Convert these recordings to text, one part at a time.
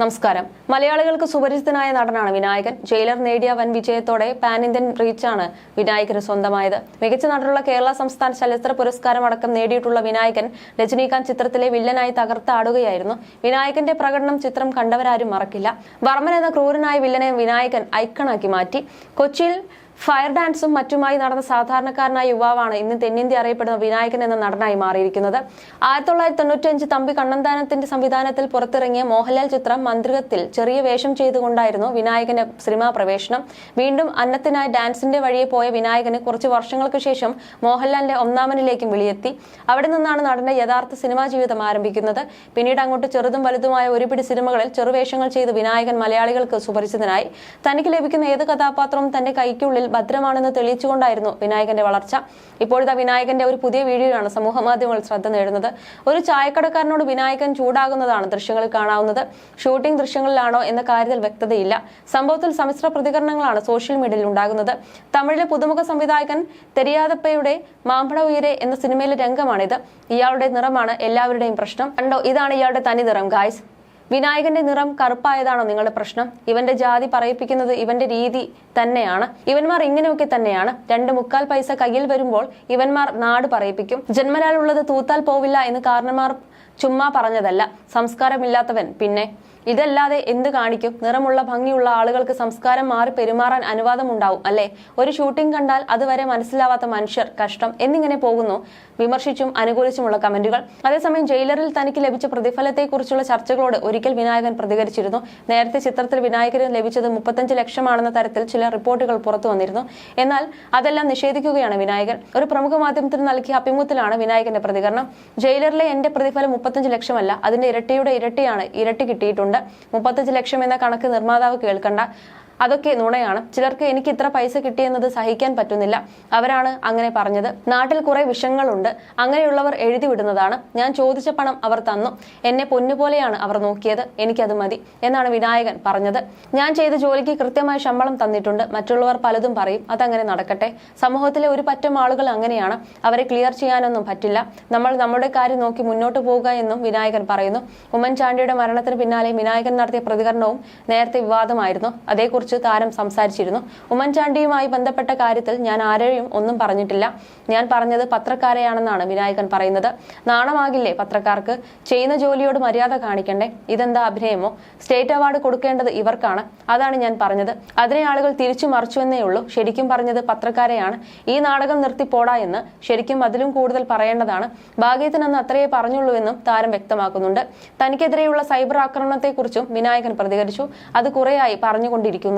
നമസ്കാരം. മലയാളികൾക്ക് സുപരിചിതനായ നടനാണ് വിനായകൻ. ജയിലർ നേടിയ വൻ വിജയത്തോടെ പാൻ ഇന്ത്യൻ റീച്ചാണ് വിനായകന് സ്വന്തമായത്. മികച്ച നടനുള്ള കേരള സംസ്ഥാന ചലച്ചിത്ര പുരസ്കാരം അടക്കം നേടിയിട്ടുള്ള വിനായകൻ രജനീകാന്ത് ചിത്രത്തിലെ വില്ലനായി തകർത്താടുകയായിരുന്നു വിനായകന്റെ പ്രകടനം ചിത്രം കണ്ടവരാരും മറക്കില്ല. വർമ്മൻ എന്ന ക്രൂരനായ വില്ലനെ വിനായകൻ ഐക്കണാക്കി മാറ്റി. കൊച്ചിയിൽ ഫയർ ഡാൻസും മറ്റുമായി നടന്ന സാധാരണക്കാരനായ യുവാവാണ് ഇന്ന് തെന്നിന്ത്യ അറിയപ്പെടുന്ന വിനായകൻ എന്ന നടനായി മാറിയിരിക്കുന്നത്. ആയിരത്തി തൊള്ളായിരത്തി തൊണ്ണൂറ്റഞ്ച് തമ്പി കണ്ണന്താനത്തിന്റെ സംവിധാനത്തിൽ പുറത്തിറങ്ങിയ മോഹൻലാൽ ചിത്രം മന്ത്രികത്തിൽ ചെറിയ വേഷം ചെയ്തുകൊണ്ടായിരുന്നു വിനായകന്റെ സിനിമാ പ്രവേശനം. വീണ്ടും അന്നത്തിനായി ഡാൻസിന്റെ വഴിയെ പോയ വിനായകന് കുറച്ച് വർഷങ്ങൾക്ക് ശേഷം മോഹൻലാലിന്റെ ഒന്നാമനിലേക്കും വിളിയെത്തി. അവിടെ നിന്നാണ് നടന്റെ യഥാർത്ഥ സിനിമാ ജീവിതം ആരംഭിക്കുന്നത്. പിന്നീട് അങ്ങോട്ട് ചെറുതും വലുതുമായ ഒരുപിടി സിനിമകളിൽ ചെറുവേഷങ്ങൾ ചെയ്ത് വിനായകൻ മലയാളികൾക്ക് സുപരിചിതനായി. തനിക്ക് ലഭിക്കുന്ന ഏത് കഥാപാത്രവും തന്റെ കൈക്കുള്ളിൽ ഭദ്രമാണെന്ന് തെളിയിച്ചുകൊണ്ടായിരുന്നു വിനായകന്റെ വളർച്ച. ഇപ്പോഴത്തെ വിനായകന്റെ ഒരു പുതിയ വീഡിയോയാണ് സമൂഹ മാധ്യമങ്ങൾ ശ്രദ്ധ നേടുന്നത്. ഒരു ചായക്കടക്കാരനോട് വിനായകൻ ചൂടാകുന്നതാണ് ദൃശ്യങ്ങളിൽ കാണാവുന്നത്. ഷൂട്ടിംഗ് ദൃശ്യങ്ങളിലാണോ എന്ന കാര്യത്തിൽ വ്യക്തതയില്ല. സംഭവത്തിൽ സമ്മിശ്ര പ്രതികരണങ്ങളാണ് സോഷ്യൽ മീഡിയയിൽ ഉണ്ടാകുന്നത്. തമിഴിലെ പുതുമുഖ സംവിധായകൻ തെരിയാതപ്പയുടെ മാമ്പഴ ഉയരെ എന്ന സിനിമയിലെ രംഗമാണിത്. ഇയാളുടെ നിറമാണ് എല്ലാവരുടെയും പ്രശ്നം. കണ്ടോ? ഇതാണ് ഇയാളുടെ തനി നിറം ഗായ്സ് വിനായകന്റെ നിറം കറുപ്പായതാണോ നിങ്ങളുടെ പ്രശ്നം? ഇവന്റെ ജാതി പറയിപ്പിക്കുന്നത് ഇവന്റെ രീതി തന്നെയാണ്. ഇവന്മാർ ഇങ്ങനെയൊക്കെ തന്നെയാണ്. രണ്ട് മുക്കാൽ പൈസ കയ്യിൽ വരുമ്പോൾ ഇവന്മാർ നാട് പറയിപ്പിക്കും. ജന്മനാലുള്ളത് തൂത്താൽ പോവില്ല എന്ന് കാരണന്മാർ ചുമ്മാ പറഞ്ഞതല്ല. സംസ്കാരമില്ലാത്തവൻ പിന്നെ. ഇതല്ലാതെ എന്ത് കാണിക്കും? നിറമുള്ള ഭംഗിയുള്ള ആളുകൾക്ക് സംസ്കാരം മാറി പെരുമാറാൻ അനുവാദമുണ്ടാവും അല്ലെ? ഒരു ഷൂട്ടിംഗ് കണ്ടാൽ അതുവരെ മനസ്സിലാവാത്ത മനുഷ്യർ കഷ്ടം എന്നിങ്ങനെ പോകുന്നു. വിമർശിച്ചും അനുകൂലിച്ചുമുള്ള കമന്റുകൾ. അതേസമയം ജയിലറിൽ തനിക്ക് ലഭിച്ച പ്രതിഫലത്തെക്കുറിച്ചുള്ള ചർച്ചകളോട് ഒരിക്കൽ വിനായകൻ പ്രതികരിച്ചിരുന്നു. നേരത്തെ ചിത്രത്തിൽ വിനായകന് ലഭിച്ചത് മുപ്പത്തഞ്ച് ലക്ഷമാണെന്ന തരത്തിൽ ചില റിപ്പോർട്ടുകൾ പുറത്തു വന്നിരുന്നു. എന്നാൽ അതെല്ലാം നിഷേധിക്കുകയാണ് വിനായകൻ. ഒരു പ്രമുഖ മാധ്യമത്തിന് നൽകിയ അഭിമുഖത്തിലാണ് വിനായകന്റെ പ്രതികരണം. ജയിലറിലെ എന്റെ പ്രതിഫലം മുപ്പത്തഞ്ച് ലക്ഷമല്ല അതിന്റെ ഇരട്ടിയുടെ ഇരട്ടിയാണ് ഇരട്ടി കിട്ടിയിട്ടുണ്ട്. മുപ്പത്തഞ്ച് ലക്ഷം എന്ന കണക്ക് നിർമ്മാതാവ് കേൾക്കണ്ട. അതൊക്കെ നുണയാണ്. ചിലർക്ക് എനിക്ക് ഇത്ര പൈസ കിട്ടിയെന്നത് സഹിക്കാൻ പറ്റുന്നില്ല. അവരാണ് അങ്ങനെ പറഞ്ഞത്. നാട്ടിൽ കുറെ വിഷങ്ങളുണ്ട്. അങ്ങനെയുള്ളവർ എഴുതി വിടുന്നതാണ്. ഞാൻ ചോദിച്ച പണം അവർ തന്നു. എന്നെ പൊന്നുപോലെയാണ് അവർ നോക്കിയത്. എനിക്കത് മതി എന്നാണ് വിനായകൻ പറഞ്ഞത്. ഞാൻ ചെയ്ത ജോലിക്ക് കൃത്യമായ ശമ്പളം തന്നിട്ടുണ്ട്. മറ്റുള്ളവർ പലതും പറയും. അതങ്ങനെ നടക്കട്ടെ. സമൂഹത്തിലെ ഒരു പറ്റം ആളുകൾ അങ്ങനെയാണ്. അവരെ ക്ലിയർ ചെയ്യാനൊന്നും പറ്റില്ല. നമ്മൾ നമ്മുടെ കാര്യം നോക്കി മുന്നോട്ട് പോവുക എന്നും വിനായകൻ പറയുന്നു. ഉമ്മൻചാണ്ടിയുടെ മരണത്തിന് പിന്നാലെ വിനായകൻ നടത്തിയ പ്രതികരണവും നേരത്തെ വിവാദമായിരുന്നു. അതേക്കുറിച്ച് താരം സംസാരിച്ചിരുന്നു. ഉമ്മൻചാണ്ടിയുമായി ബന്ധപ്പെട്ട കാര്യത്തിൽ ഞാൻ ആരെയും ഒന്നും പറഞ്ഞിട്ടില്ല. ഞാൻ പറഞ്ഞത് പത്രക്കാരെയാണെന്നാണ് വിനായകൻ പറയുന്നത്. നാണമാകില്ലേ പത്രക്കാർക്ക്? ചെയ്യുന്ന ജോലിയോട് മര്യാദ കാണിക്കണ്ടേ? ഇതെന്താ അഭിനയമോ? സ്റ്റേറ്റ് അവാർഡ് കൊടുക്കേണ്ടത് ഇവർക്കാണ്. അതാണ് ഞാൻ പറഞ്ഞത്. അതിനെ ആളുകൾ തിരിച്ചു മറിച്ചുവെന്നേ ഉള്ളൂ. ശരിക്കും പറഞ്ഞത് പത്രക്കാരെയാണ്. ഈ നാടകം നിർത്തി പോടാ എന്ന് ശരിക്കും അതിലും കൂടുതൽ പറയേണ്ടതാണ്. ഭാഗ്യത്തിന് അന്ന് അത്രയേ പറഞ്ഞുള്ളൂ എന്നും താരം വ്യക്തമാക്കുന്നുണ്ട്. തനിക്കെതിരെയുള്ള സൈബർ ആക്രമണത്തെക്കുറിച്ചും വിനായകൻ പ്രതികരിച്ചു. അത് കുറേയായി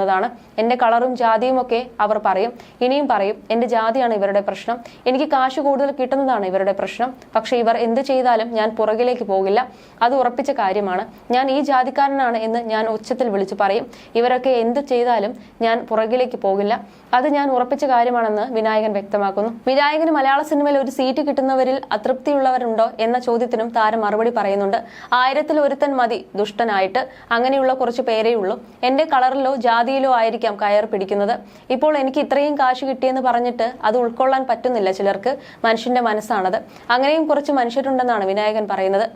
പറഞ്ഞുകൊണ്ടിരിക്കുന്നതാണ് എന്റെ കളറും ജാതിയും ഒക്കെ അവർ പറയും. ഇനിയും പറയും എന്റെ ജാതിയാണ് ഇവരുടെ പ്രശ്നം. എനിക്ക് കാശ് കൂടുതൽ കിട്ടുന്നതാണ് ഇവരുടെ പ്രശ്നം. പക്ഷെ ഇവർ എന്ത് ചെയ്താലും ഞാൻ പുറകിലേക്ക് പോകില്ല. അത് ഉറപ്പിച്ച കാര്യമാണ്. ഞാൻ ഈ ജാതിക്കാരനാണ് എന്ന് ഞാൻ ഉച്ചത്തിൽ വിളിച്ചു പറയും. ഇവരൊക്കെ എന്ത് ചെയ്താലും ഞാൻ പുറകിലേക്ക് പോകില്ല. അത് ഞാൻ ഉറപ്പിച്ച കാര്യമാണെന്ന് വിനായകൻ വ്യക്തമാക്കുന്നു. വിനായകന് മലയാള സിനിമയിൽ ഒരു സീറ്റ് കിട്ടുന്നവരിൽ അതൃപ്തിയുള്ളവരുണ്ടോ എന്ന ചോദ്യത്തിനും താരം മറുപടി പറയുന്നുണ്ട്. ആയിരത്തിൽ ഒരുത്തൻ മതി ദുഷ്ടനായിട്ട്. അങ്ങനെയുള്ള കുറച്ച് പേരേ ഉള്ളൂ. എന്റെ കളറിലോ ജാതിയിലോ ആയിരിക്കാം കയർ പിടിക്കുന്നത്. ഇപ്പോൾ എനിക്ക് ഇത്രയും കാശ് കിട്ടിയെന്ന് പറഞ്ഞിട്ട് അത് ഉൾക്കൊള്ളാൻ പറ്റുന്നില്ല ചിലർക്ക് മനുഷ്യന്റെ മനസ്സാണത്. അങ്ങനെയും കുറച്ച് മനുഷ്യരുണ്ടെന്നാണ് വിനായകൻ പറയുന്നത്.